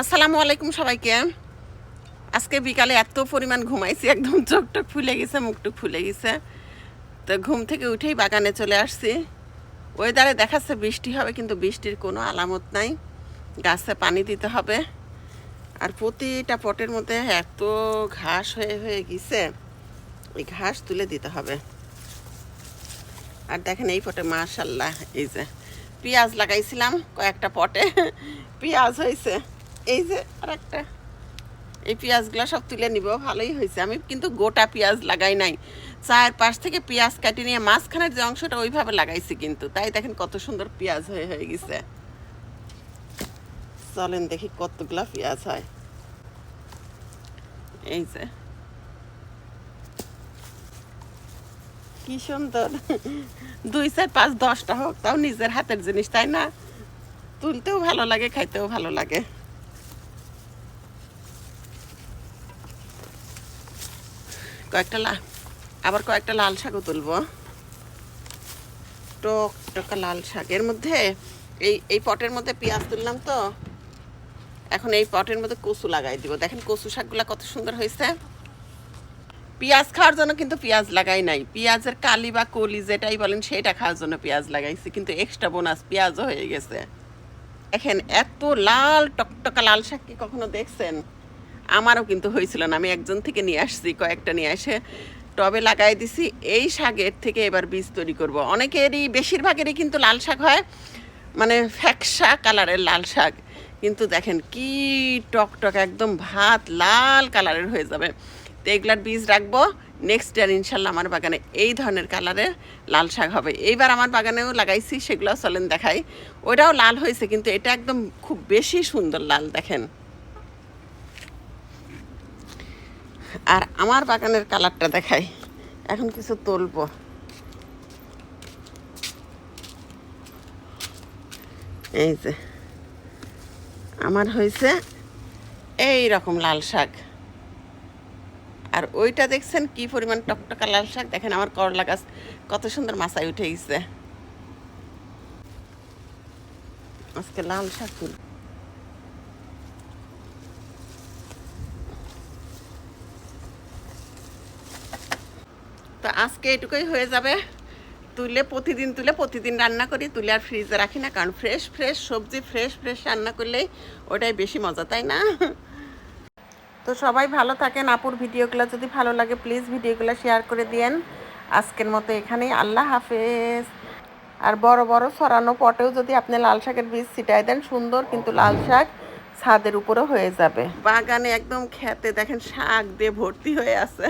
আসসালামু আলাইকুম সবাইকে। আজকে বিকালে এত পরিমাণ ঘুমাইছি, একদম চোখ টোক ফুলে গেছে মুখ টুক ফুলে গেছে। তো ঘুম থেকে উঠেই বাগানে চলে আসছি। ওয়েদারে দেখাচ্ছে বৃষ্টি হবে, কিন্তু বৃষ্টির কোনো আলামত নাই। গাছে পানি দিতে হবে। আর প্রতিটা পটের মধ্যে এত ঘাস হয়ে হয়ে গেছে ওই ঘাস তুলে দিতে হবে। আর দেখেন এই পটে মাশাল্লাহ এই যে পেঁয়াজ লাগাইছিলাম কয়েকটা পটে, পেঁয়াজ হয়েছে। এই যে আর একটা এই পেঁয়াজগুলো সব তুলে নিব, ভালোই হয়েছে। আমি কিন্তু গোটা পেঁয়াজ লাগাই নাই। চায়ের পাশ থেকে পেঁয়াজ কাটি নিয়ে মাঝখানের যে অংশটা ওইভাবে লাগাইছি কিন্তু। তাই দেখেন কত সুন্দর পেঁয়াজ হয়ে হয়ে গেছে। চলেন দেখি কতগুলা পেঁয়াজ হয়। এই যে। কি সুন্দর। দুই চার পাঁচ দশটা হোক, তাও নিজের হাতের জিনিস, তাই না? তুলতেও ভালো লাগে, খাইতেও ভালো লাগে। কয়েকটা লা আবার কয়েকটা লাল শাকও তুলবো। টক টকা লাল শাক। এর মধ্যে এই এই পটের মধ্যে পেঁয়াজ তুললাম তো। এখন এই পটের মধ্যে কচু লাগাই দিব। দেখেন কচু শাকগুলা কত সুন্দর হয়েছে। পেঁয়াজ খাওয়ার জন্য কিন্তু পেঁয়াজ লাগাই নাই। পেঁয়াজের কালি বা কলি যেটাই বলেন, সেটা খাওয়ার জন্য পেঁয়াজ লাগাইছি। কিন্তু এক্সট্রা বোনাস পেঁয়াজও হয়ে গেছে। দেখেন এত লাল টকটকা লাল শাক কি কখনো দেখছেন? আমারও কিন্তু হয়েছিল না। আমি একজন থেকে নিয়ে আসছি, কয়েকটা নিয়ে এসে টবে লাগাই দিছি। এই শাকের থেকে এবার বীজ তৈরি করব। অনেকেরই, বেশিরভাগেরই কিন্তু লাল শাক হয় মানে ফ্যাকসা কালারের লাল শাক। কিন্তু দেখেন কি টকটক, একদম ভাত লাল কালারের হয়ে যাবে। তো এগুলার বীজ রাখব। নেক্সট ইয়ার ইনশাল্লাহ আমার বাগানে এই ধরনের কালারের লাল শাক হবে। এইবার আমার বাগানেও লাগাইছি সেগুলো চলেন দেখাই। ওটাও লাল হয়েছে, কিন্তু এটা একদম খুব বেশি সুন্দর লাল, দেখেন। আর আমার বাগানের কালারটা দেখাই। এখন কিছু তুলবো। এই যে, আমার হয়েছে এই রকম লাল শাক। আর ওইটা দেখছেন কি পরিমাণ টকটকা লাল শাক? দেখেন আমার করলা গাছ কত সুন্দর মাথায় উঠে গেছে। আজকে লাল শাক তুল তো আজকে এটুকুই হয়ে যাবে। তুলে প্রতিদিন তুলে প্রতিদিন রান্না করি, তুলে আর ফ্রিজে রাখি না, কারণ ফ্রেশ ফ্রেশ সবজি ফ্রেশ ফ্রেশ রান্না করলেই ওটাই বেশি মজা, তাই না? তো সবাই ভালো থাকেন। আপুর ভিডিওগুলো যদি ভালো লাগে প্লিজ ভিডিওগুলো শেয়ার করে দিয়েন। আজকের মতো এখানেই, আল্লাহ হাফেজ। আর বড় বড় সরানো পটেও যদি আপনি লাল শাকের বীজ ছিটাই দেন, সুন্দর কিন্তু লাল শাক ছাদের উপরও হয়ে যাবে। বাগানে একদম খেতে দেখেন শাক দিয়ে ভর্তি হয়ে আছে।